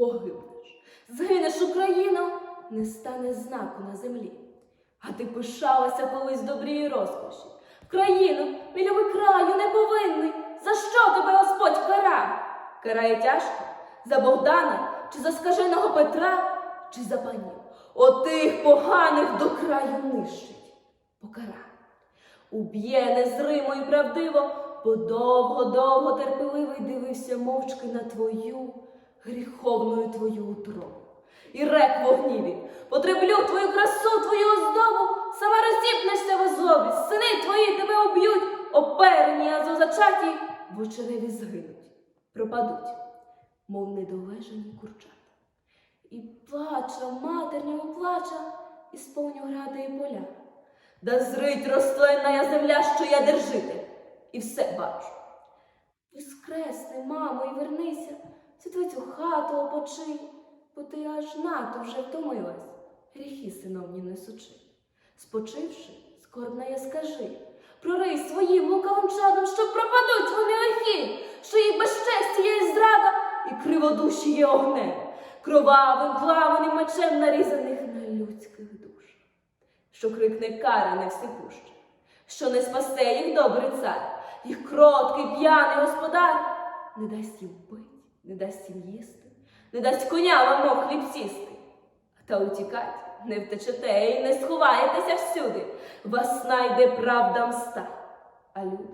погибнеш. Згинеш Україну, не стане знаку на землі. А ти пишалася колись в добрій розкоші. Країну, мій любий краю, не повинний. За що тебе Господь кара? Карає тяжко за Богдана чи за скаженого Петра, чи за панів. Отих поганих до краю нищить. Покара. Уб'є незримо і правдиво, бо довго-довго терпеливий дивився мовчки на твою гріховною твою утробу. І рек в гніві, потреблю твою красу, твою оздобу, сама розсіпнешся в злобі, сини твої тебе уб'ють, оперені, а зазачаті в очереві згинуть, пропадуть, мов недолежані курчата. І плача, матернього плача, і сповню гради і поля. Да зрить розтоєна земля, що я держитель, і все бачу. Воскресни, мамо, і вернися, святу цю хату опочи, бо ти аж надто вже втомилась, гріхи синовні несучи. Спочивши, скорбна я скажи, прорий своїм лукавим чадом, що пропадуть вони лихі, що їх безчестя є і зрада, і криводуші є огнем, кровавим плаваним мечем нарізаних на людських душах що крикне кара невсипуща, що не спасе їх добрий цар, їх кроткий п'яний господар, не дасть їм пить, не дасть їм їсти, не дасть коня вам мов хліб сісти. Та утікать не втечете і не сховаєтеся всюди, вас знайде правда мста. А люди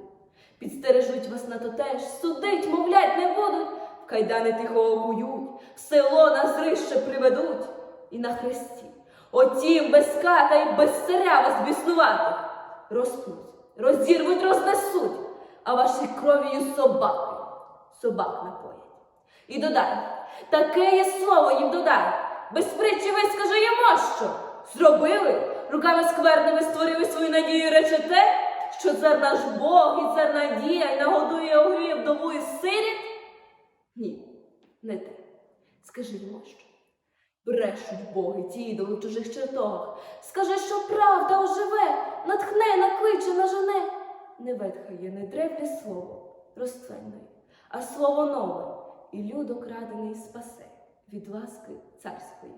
підстережуть вас на то теж, судить, мовлять не будуть, в кайдани тихо окують, в село на зрище приведуть і на хресті. Отім без ката й без царя вас біснуватих розпнуть, розірвуть, рознесуть, а ваші кров'ю собаки, собак напоять. І додай, таке є слово їм додай, без притчі ви скажи йому, що зробили, руками скверними створили свою надію, і речете, що цар наш Бог і цар надія, і нагодує огріє вдову і сиріт? Ні, не те. Скажи йому, що. Брешуть боги, ті ідоли в чужих чертогах. Скажи, що правда оживе, натхне, накличе, нажене. Не ветхає, не древнє слово розтвенне, а слово нове, і люд окрадений спасе від ласки царської.